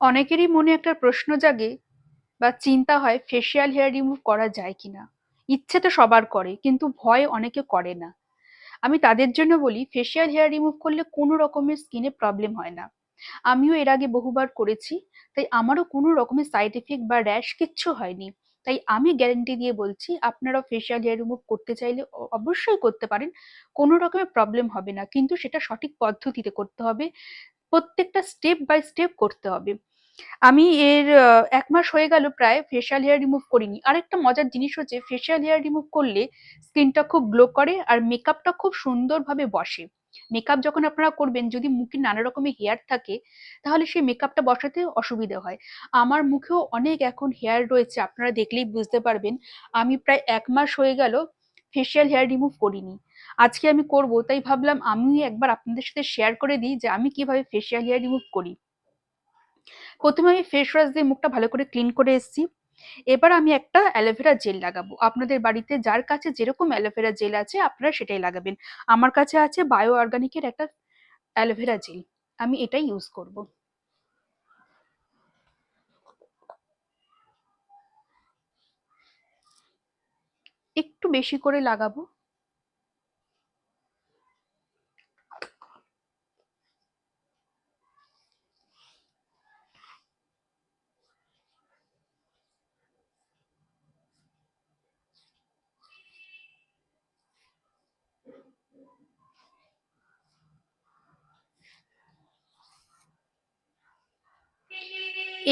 অনেকেরই মনে একটা প্রশ্ন জাগে বা চিন্তা হয় ফেসিয়াল হেয়ার রিমুভ করা যায় কিনা ইচ্ছে তো সবার করে, কিন্তু ভয় অনেকে করে না। আমি তাদের জন্য বলি ফেসিয়াল হেয়ার রিমুভ করলে কোনো রকমের স্কিনে প্রবলেম হয় না। আমিও এর আগে বহুবার করেছি, তাই আমারও কোনো রকমের সাইড এফেক্ট বা র্যাশ কিচ্ছু হয়নি। তাই আমি গ্যারেন্টি দিয়ে বলছি আপনারা ফেসিয়াল হেয়ার রিমুভ করতে চাইলে অবশ্যই করতে পারেন, কোনো রকমের প্রবলেম হবে না। কিন্তু সেটা সঠিক পদ্ধতিতে করতে হবে। প্রত্যেকটা স্টেপ বাই স্টেপ করতে হবে। আমি এর এক মাস হয়ে গেল প্রায় ফেশিয়াল হেয়ার রিমুভ করিনি। আরেকটা মজার জিনিস হচ্ছে ফেশিয়াল হেয়ার রিমুভ করলে স্কিনটা খুব গ্লো করে আর মেকআপটা খুব সুন্দরভাবে বসে। মেকআপ যখন আপনারা করবেন, যদি মুখে নানা রকমের হেয়ার থাকে, তাহলে সেই মেকআপটা বসাতে অসুবিধা হয়। আমার মুখেও অনেক এখন হেয়ার রয়েছে, আপনারা দেখলেই বুঝতে পারবেন। আমি প্রায় এক মাস হয়ে গেল ফেশিয়াল হেয়ার রিমুভ করিনি। আজকে আমি করব, তাই ভাবলাম আমি একবার আপনাদের সাথে শেয়ার করে দিই যে আমি কীভাবে ফেশিয়াল হেয়ার রিমুভ করি। প্রথমে আমি ফেস ওয়াশ দিয়ে মুখটা ভালো করে ক্লিন করে এসেছি। এবার আমি একটা অ্যালোভেরা জেল লাগাবো। আপনাদের বাড়িতে যার কাছে যেরকম অ্যালোভেরা জেল আছে, আপনারা সেটাই লাগাবেন। আমার কাছে আছে বায়ো অর্গানিকের একটা অ্যালোভেরা জেল আমি এটাই ইউজ করব। একটু বেশি করে লাগাবো।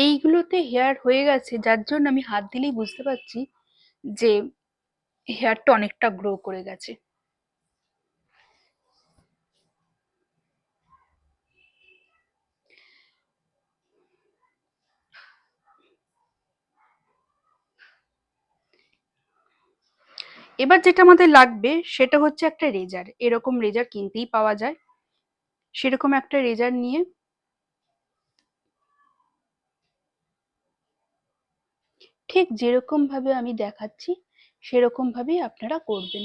এইগুলোতে হেয়ার হয়ে গেছে, যার জন্য আমি হাত দিলেই বুঝতে পারছি যে হেয়ারটা অনেকটা গ্রো করে গেছে। এবার যেটা আমাদের লাগবে, সেটা হচ্ছে একটা রেজার এরকম রেজার কিনতেই পাওয়া যায়। সেরকম একটা রেজার নিয়ে ঠিক যেরকম ভাবে আমি দেখাচ্ছি সেরকম ভাবেই আপনারা করবেন।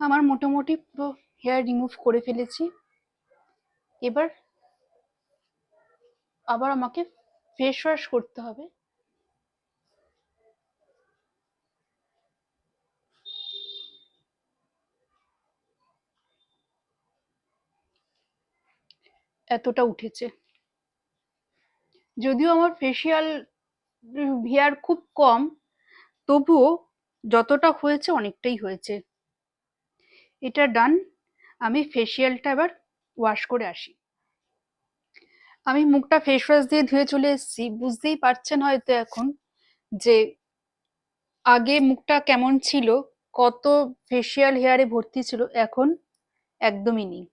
আমার মোটামুটি পুরো হেয়ার রিমুভ করে ফেলেছি। এবার আবার আমাকে ফেস ওয়াশ করতে হবে। এতটা উঠেছে। যদিও আমার ফেসিয়াল হেয়ার খুব কম, তবুও যতটা হয়েছে অনেকটাই হয়েছে। এটা ডান আমি ফেসিয়ালটা এবার ওয়াশ করে আসি। আমি মুখটা ফেস ওয়াশ দিয়ে ধুয়ে চলে এসেছি। বুঝতেই পারছেন হয়তো এখন যে আগে মুখটা কেমন ছিল, কত ফেসিয়াল হেয়ারে ভর্তি ছিল, এখন একদমই নেই।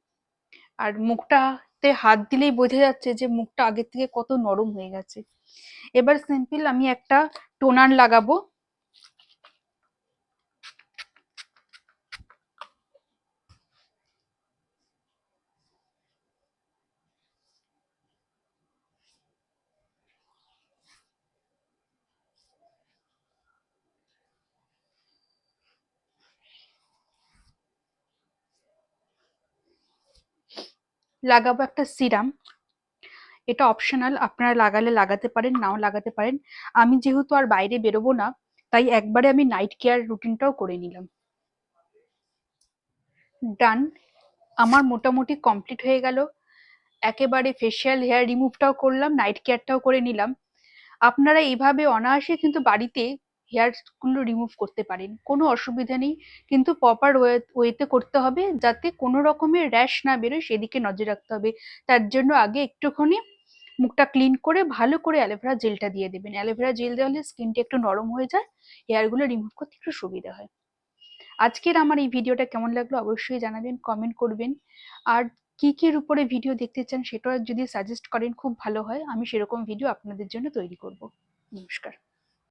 আর মুখটাতে হাত দিলেই বোঝা যাচ্ছে যে মুখটা আগের থেকে কত নরম হয়ে গেছে। এবার সিম্পল আমি একটা টোনার লাগাবো। লাগাবো একটা সিরাম। এটা অপশনাল আপনারা লাগালে লাগাতে পারেন, নাও লাগাতে পারেন। আমি যেহেতু আর বাইরে বেরোবো না, তাই একবারে আমি নাইট কেয়ার রুটিনটাও করে নিলাম। ডান আমার মোটামুটি কমপ্লিট হয়ে গেল। একেবারে ফেসিয়াল হেয়ার রিমুভটাও করলাম নাইট কেয়ারটাও করে নিলাম। আপনারা এইভাবে অনায়াসে কিন্তু বাড়িতে হেয়ারগুলো রিমুভ করতে পারেন। কোনো অসুবিধা নেই। কিন্তু প্রপার ওয়েতে করতে হবে যাতে কোনো রকমের র্যাশ না বেরোয়, সেদিকে নজর রাখতে হবে। তার জন্য আগে একটুখানি মুখটা ক্লিন করে ভালো করে অ্যালোভেরা জেলটা দিয়ে দেবেন। অ্যালোভেরা জেল দেওয়ালে স্কিনটা একটু নরম হয়ে যায় হেয়ারগুলো রিমুভ করতে একটু সুবিধা হয়। আজকের আমার এই ভিডিওটা কেমন লাগল অবশ্যই জানাবেন কমেন্ট করবেন। আর কি কির উপরে ভিডিও দেখতে চান সেটাও যদি সাজেস্ট করেন খুব ভালো হয়। আমি সেরকম ভিডিও আপনাদের জন্য তৈরি করব। নমস্কার।